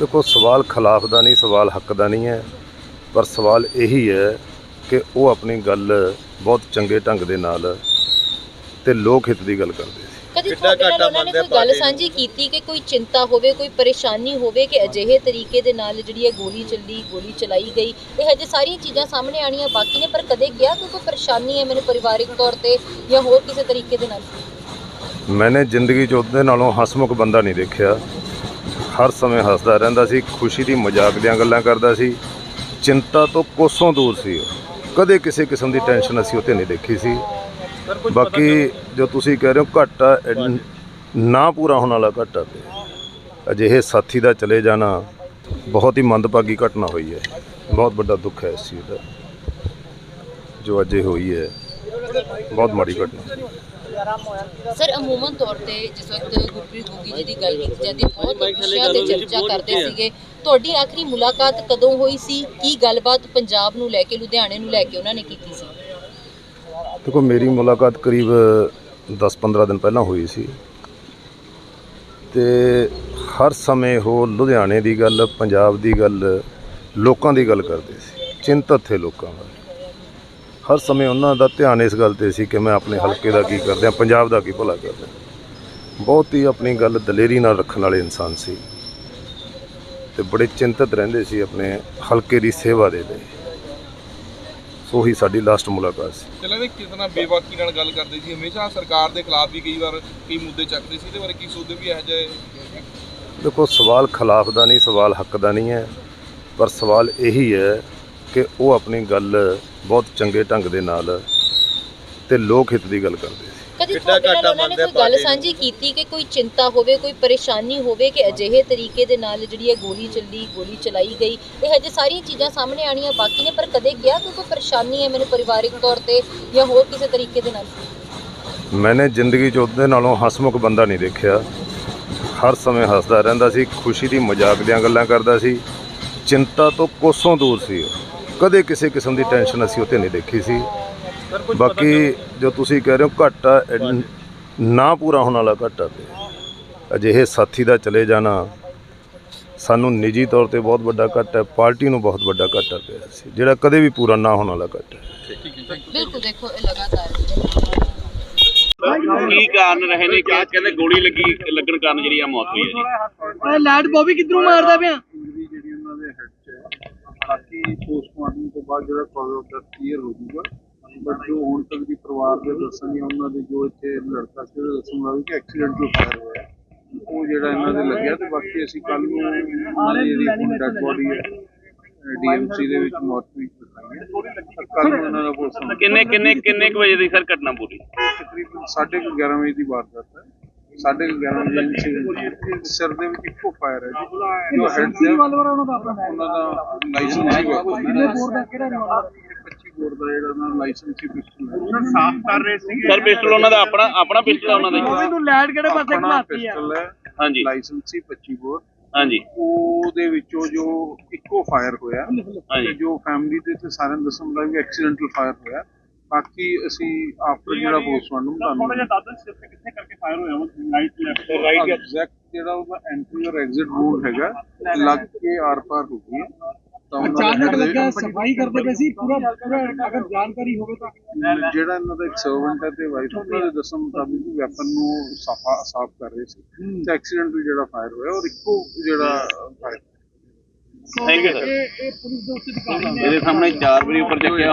ਦੇਖੋ ਸਵਾਲ ਖਿਲਾਫ ਦਾ ਨਹੀਂ ਸਵਾਲ ਹੱਕ ਦਾ ਨਹੀਂ ਹੈ। ਪਰ ਸਵਾਲ ਇਹੀ ਹੈ ਕਿ ਉਹ ਆਪਣੀ ਗੱਲ ਬਹੁਤ ਚੰਗੇ ਢੰਗ ਦੇ ਨਾਲ ਤੇ ਲੋਕ ਹਿੱਤ ਦੀ ਗੱਲ ਕਰਦੇ ਸੀ। ਕਦੀ ਤੁਹਾਡੇ ਨਾਲ ਘਾਟਾ ਉਹਨਾਂ ਨੇ ਕੋਈ ਗੱਲ? ਸਾਂਝੀ ਕੀਤੀ ਕਿ ਕੋਈ ਚਿੰਤਾ ਹੋਵੇ ਕੋਈ ਪਰੇਸ਼ਾਨੀ ਹੋਵੇ ਕਿ ਅਜਿਹੇ ਤਰੀਕੇ ਦੇ ਨਾਲ ਜਿਹੜੀ ਇਹ ਗੋਲੀ ਚੱਲੀ ਗੋਲੀ ਚਲਾਈ ਗਈ? ਇਹ ਹਜੇ ਸਾਰੀਆਂ ਚੀਜ਼ਾਂ ਸਾਹਮਣੇ ਆਣੀਆਂ ਬਾਕੀ ਨੇ ਪਰ ਕਦੇ ਕਿਹਾ ਕਿ ਕੋਈ ਪਰੇਸ਼ਾਨੀ ਹੈ ਮੈਨੂੰ ਪਰਿਵਾਰਿਕ ਤੌਰ ਤੇ ਜਾਂ ਹੋਰ ਕਿਸੇ ਤਰੀਕੇ ਦੇ ਨਾਲ? ਮੈंने ਜ਼ਿੰਦਗੀ 'ਚ ਉਹਦੇ ਨਾਲੋਂ ਹਸਮੁਖ ਬੰਦਾ ਨਹੀਂ ਦੇਖਿਆ। ਹਰ ਸਮੇਂ ਹੱਸਦਾ ਰਹਿੰਦਾ ਸੀ ਖੁਸ਼ੀ ਦੀ ਮਜ਼ਾਕ ਦੀਆਂ ਗੱਲਾਂ ਕਰਦਾ ਸੀ। ਚਿੰਤਾ ਤੋਂ ਕੋਸੋਂ ਦੂਰ ਸੀ ਉਹ। ਕਦੇ ਕਿਸੇ ਕਿਸਮ ਦੀ ਟੈਨਸ਼ਨ ਅਸੀਂ ਉੱਤੇ ਨਹੀਂ ਦੇਖੀ ਸੀ। ਬਾਕੀ ਜੋ ਤੁਸੀਂ ਕਹਿ ਰਹੇ ਹੋ ਘਾਟਾ ਨਾ ਪੂਰਾ ਹੋਣ ਵਾਲਾ ਘਾਟਾ ਤੇ। ਅਜਿਹੇ ਸਾਥੀ ਦਾ ਚਲੇ ਜਾਣਾ ਬਹੁਤ ਹੀ ਮੰਦਭਾਗੀ ਘਟਨਾ ਹੋਈ ਹੈ। ਬਹੁਤ ਵੱਡਾ ਦੁੱਖ ਹੈ ਇਸ ਚੀਜ਼ ਦਾ ਜੋ ਅੱਜ ਹੋਈ ਹੈ। ਬਹੁਤ ਮਾੜੀ ਘਟਨਾ। ਸਰ ਅਮੂਮਨ ਤੌਰ ਤੇ ਜਿਸ ਵਕਤ ਗੁਰਪ੍ਰੀਤ ਗੋਗੀ ਜੀ ਦੀ ਗੱਲ ਕੀਤੀ ਜਾਂਦੀ ਬਹੁਤ ਵਿਸ਼ਿਆਂ ਤੇ ਚਰਚਾ ਕਰਦੇ ਸੀਗੇ। ਤੁਹਾਡੀ ਆਖਰੀ ਮੁਲਾਕਾਤ ਕਦੋਂ ਹੋਈ ਸੀ? ਕੀ ਗੱਲਬਾਤ ਪੰਜਾਬ ਨੂੰ ਲੈ ਕੇ ਲੁਧਿਆਣੇ ਨੂੰ ਲੈ ਕੇ ਉਹਨਾਂ ਨੇ ਕੀਤੀ ਸੀ? ਦੇਖੋ ਮੇਰੀ ਮੁਲਾਕਾਤ ਕਰੀਬ 10-15 ਦਿਨ ਪਹਿਲਾਂ ਹੋਈ ਸੀ। ਤੇ ਹਰ ਸਮੇਂ ਉਹ ਲੁਧਿਆਣੇ ਦੀ ਗੱਲ ਪੰਜਾਬ ਦੀ ਗੱਲ ਲੋਕਾਂ ਦੀ ਗੱਲ ਕਰਦੇ ਸੀ। ਚਿੰਤਤ ਥੇ ਲੋਕਾਂ ਦਾ ਹਰ ਸਮੇਂ ਉਹਨਾਂ ਦਾ ਧਿਆਨ ਇਸ ਗੱਲ ਤੇ ਸੀ ਕਿ ਮੈਂ ਆਪਣੇ ਹਲਕੇ ਦਾ ਕੀ ਕਰਦਿਆਂ ਪੰਜਾਬ ਦਾ ਕੀ ਭਲਾ ਕਰਦਾ ਬਹੁਤ ਹੀ ਆਪਣੀ ਗੱਲ ਦਲੇਰੀ ਨਾਲ ਰੱਖਣ ਵਾਲੇ ਇਨਸਾਨ ਸੀ। ਤੇ ਬੜੇ ਚਿੰਤਤ ਰਹਿੰਦੇ ਸੀ ਆਪਣੇ ਹਲਕੇ ਦੀ ਸੇਵਾ ਦੇ ਲਈ। ਸੋ ਹੀ ਸਾਡੀ ਲਾਸਟ ਮੁਲਾਕਾਤ ਸੀ। ਚਲੇ ਨੇ ਕਿਤਨਾ ਬੇਬਾਕੀ ਨਾਲ ਗੱਲ ਕਰਦੇ ਸੀ। ਹਮੇਸ਼ਾ ਸਰਕਾਰ ਦੇ ਖਿਲਾਫ ਵੀ ਕਈ ਵਾਰ ਕਈ ਮੁੱਦੇ ਚੱਕਦੇ ਸੀ। ਇਹਦੇ ਬਾਰੇ ਕੀ ਸੋਚਦੇ ਵੀ ਇਹ ਜਿਹੇ ਦੇਖੋ ਸਵਾਲ ਖਿਲਾਫ ਦਾ ਨਹੀਂ ਸਵਾਲ ਹੱਕ ਦਾ ਨਹੀਂ ਹੈ। ਪਰ ਸਵਾਲ ਇਹੀ ਹੈ ਕਿ ਉਹ ਆਪਣੀ ਗੱਲ ਬਹੁਤ ਚੰਗੇ ਢੰਗ ਦੇ ਨਾਲ ਤੇ ਲੋਕ ਹਿੱਤ ਦੀ ਗੱਲ ਕਰਦੇ ਸੀ। ਕਦੀ ਕਿੱਡਾ ਤੁਹਾਡੇ ਨਾਲ ਘਾਟਾ ਉਹਨਾਂ ਨੇ ਮੰਨਦੇ ਕੋਈ ਗੱਲ ਪਾਰਟੀ ਨੂੰ? ਸਾਂਝੀ ਕੀਤੀ ਕਿ ਕੋਈ ਚਿੰਤਾ ਹੋਵੇ ਕੋਈ ਪਰੇਸ਼ਾਨੀ ਹੋਵੇ ਕਿ ਅਜਿਹੇ ਤਰੀਕੇ ਦੇ ਨਾਲ ਜਿਹੜੀ ਇਹ ਗੋਲੀ ਚੱਲੀ ਗੋਲੀ ਚਲਾਈ ਗਈ ਇਹ ਹਜੇ ਸਾਰੀਆਂ ਚੀਜ਼ਾਂ ਸਾਹਮਣੇ ਆਣੀਆਂ ਬਾਕੀ ਨੇ ਪਰ ਕਦੇ ਕਿਹਾ ਕਿ ਕੋਈ ਪਰੇਸ਼ਾਨੀ ਹੈ ਮੈਨੂੰ ਪਰਿਵਾਰਿਕ ਤੌਰ ਤੇ ਜਾਂ ਹੋਰ ਕਿਸੇ ਤਰੀਕੇ ਦੇ ਨਾਲ? ਮੈंने ਜ਼ਿੰਦਗੀ 'ਚ ਉਹਦੇ ਨਾਲੋਂ ਹਸਮੁਖ ਬੰਦਾ ਨਹੀਂ ਦੇਖਿਆ। ਹਰ ਸਮੇਂ ਹੱਸਦਾ ਰਹਿੰਦਾ ਸੀ ਖੁਸ਼ੀ ਦੀ ਮਜ਼ਾਕ ਦੀਆਂ ਗੱਲਾਂ ਕਰਦਾ ਸੀ। ਚਿੰਤਾ ਤੋਂ ਕੋਸੋਂ ਦੂਰ ਸੀ ਉਹ। ਕਦੇ ਕਿਸੇ ਕਿਸਮ ਦੀ ਟੈਨਸ਼ਨ ਅਸੀਂ ਉੱਤੇ ਨਹੀਂ ਦੇਖੀ ਸੀ। ਬਾਕੀ ਜੋ ਤੁਸੀਂ ਕਹਿ ਰਹੇ ਹੋ ਘਾਟਾ ਨਾ ਪੂਰਾ ਹੋਣ ਵਾਲਾ ਘਾਟਾ ਤੇ। ਅਜਿਹੇ ਸਾਥੀ ਦਾ ਚਲੇ ਜਾਣਾ ਸਾਨੂੰ ਨਿੱਜੀ ਤੌਰ ਤੇ ਬਹੁਤ ਵੱਡਾ ਘਾਟਾ ਹੈ ਪਾਰਟੀ ਨੂੰ ਬਹੁਤ ਵੱਡਾ ਘਾਟਾ ਪਿਆ ਸੀ ਜਿਹੜਾ ਕਦੇ ਵੀ ਪੂਰਾ ਨਾ ਹੋਣ ਵਾਲਾ ਘਾਟਾ ਹੈ। ਬਿਲਕੁਲ ਦੇਖੋ ਇਹ ਲਗਾਤਾਰ ਕੀ ਕਾਰਨ ਰਹੇ ਨੇ? ਕਿ ਕਹਿੰਦੇ ਗੋਲੀ ਲੱਗੀ ਲੱਗਣ ਕਾਰਨ ਜਿਹੜੀ ਆ ਮੌਤ ਹੋਈ ਹੈ ਜੀ? ਓਏ ਲਾਈਟ ਬੋਬੀ ਕਿੱਧਰੋਂ ਮਾਰਦਾ ਪਿਆ? ਜਿਹੜੀ ਉਹਨਾਂ ਦੇ ਹੈਡ 'ਚ ਹੈ ਬਾਕੀ ਪੋਸਟਮਾਰਟਮ ਤੋਂ ਬਾਅਦ ਜਿਹੜਾ ਡੈਥ ਕਲੀਅਰ ਹੋ ਜਾਊਗਾ। ਬਟ ਜੋ ਹੁਣ ਤੱਕ ਦੀ ਪਰਿਵਾਰ ਦੇ ਦੱਸਣਗੇ ਉਹਨਾਂ ਦੇ ਜੋ ਇੱਥੇ ਲੜਕਾ ਸੀ ਉਹਦੇ ਦੱਸਣ ਮੁਤਾਬਿਕ ਕਿ ਐਕਸੀਡੈਂਟ ਤੋਂ ਫਾਇਰ ਹੋਇਆ ਉਹ ਜਿਹੜਾ ਇਹਨਾਂ ਦੇ ਲੱਗਿਆ ਤੇ ਬਾਕੀ ਅਸੀਂ ਕੱਲ ਨੂੰ ਉਹਨਾਂ ਦੀ ਜਿਹੜੀ ਡੈਡ ਬੋਡੀ ਹੈ ਡੀਐਮਸੀ ਦੇ ਵਿੱਚ ਦਿਖਾਈ ਹੈ ਕੱਲ ਨੂੰ ਦਾ ਕਿੰਨੇ ਕਿੰਨੇ ਕਿੰਨੇ ਕੁ ਵਜੇ ਦੀ ਸਰ ਘਟਨਾ ਪੂਰੀ? ਤਕਰੀਬਨ 11:30 ਵਜੇ ਦੀ ਵਾਰਦਾਤ ਹੈ। 11:30 ਵਜੇ ਇਨਸੀਡੈਂਟ ਸਿਰ ਦੇ ਵਿੱਚ ਇੱਕੋ ਫਾਇਰ ਹੈ ਜੀ। ਜੋ ਹੈਡ ਦੇ ਉਹਨਾਂ ਦਾ ਆਪਣਾ ਉਹਨਾਂ ਦਾ ਲਾਇਸੈਂਸ ਹੀ। ਹੋਇਆ। ਕਿੰਨੇ ਬੋਰ ਦਾ ਕਿਹੜਾ ਰਿਵਾਲਵਰ 25 ਬੋਰ ਦਾ ਜਿਹੜਾ ਉਹਨਾਂ ਲਾਇਸੈਂਸ ਹੀ ਪਿਸਟਲ ਹੈ। ਸਾਫ਼ ਕਰ ਰਹੇ ਸੀ ਸਰ ਪਿਸਟਲ ਉਹਨਾਂ ਦਾ ਆਪਣਾ ਆਪਣਾ ਪਿਸਟਲ ਉਹਨਾਂ ਦਾ ਜੀ? ਕਿਹੜੇ ਪਾਸੇ ਹੈ। ਹਾਂਜੀ। ਲਾਇਸੈਂਸ ਹੀ 25 ਬੋਰ। ਹਾਂਜੀ। ਉਹਦੇ ਵਿੱਚੋਂ ਜੋ ਇੱਕੋ ਫਾਇਰ ਹੋਇਆ। ਤੇ ਹਾਂਜੀ ਜੋ ਫੈਮਿਲੀ ਦੇ ਤੇ ਸਾਰਿਆਂ ਨੂੰ ਦੱਸਣ ਦਾ ਵੀ ਐਕਸੀਡੈਂਟਲ ਫਾਇਰ ਹੋਇਆ। ਬਾਕੀ ਅਸੀਂ ਆਫਟਰ ਜਿਹੜਾ ਪੋਸਟਮਾਰਟਮ ਤੁਹਾਨੂੰ ਦਾਦਾ ਸਿਰ ਕਿੱਥੇ ਕਰਕੇ ਫਾਇਰ ਹੋਇਆ ਰਾਈਟ ਲੈਫਟ ਐਗਜ਼ੈਕਟ ਜਿਹੜਾ ਉਹਦਾ ਐਂਟਰੀ ਔਰ ਐਗਜ਼ਿਟ ਰੂਟ ਹੈਗਾ ਲੱਗ ਕੇ ਆਰ ਪਾਰ ਹੋ ਗਈ। ਤਾਂ ਅਚਾਨਕ head ਦੇ- ਲੱਗਾ ਸਫ਼ਾਈ ਕਰਦੇ ਪਏ ਸੀ ਪੂਰਾ ਪੂਰਾ ਅਗਰ ਜਾਣਕਾਰੀ ਹੋਵੇ ਤਾਂ। ਜਿਹੜਾ ਇਹਨਾਂ ਦਾ ਇੱਕ ਸਰਵੈਂਟ ਹੈ ਤੇ ਵਾਈਫ ਉਹਨਾਂ ਦੇ ਦੱਸਣ ਮੁਤਾਬਿਕ ਵੈਪਨ ਨੂੰ ਸਾਫਾ ਸਾਫ਼ ਕਰ ਰਹੇ ਸੀ। ਤੇ ਐਕਸੀਡੈਂਟਲ ਜਿਹੜਾ ਫਾਇਰ ਹੋਇਆ ਔਰ ਇੱਕੋ ਜਿਹੜਾ ਫਾਇਰ ਥੈਂਕ ਯੂ ਸਰ ਇਹ ਇਹ ਪੁਲਿਸ ਦੇ ਉੱਤੇ ਦੀ ਕਾਰਵਾਈ ਇਹਦੇ ਸਾਹਮਣੇ ਚਾਰ ਵਾਰੀ ਉੱਪਰ ਚੱਕਿਆ।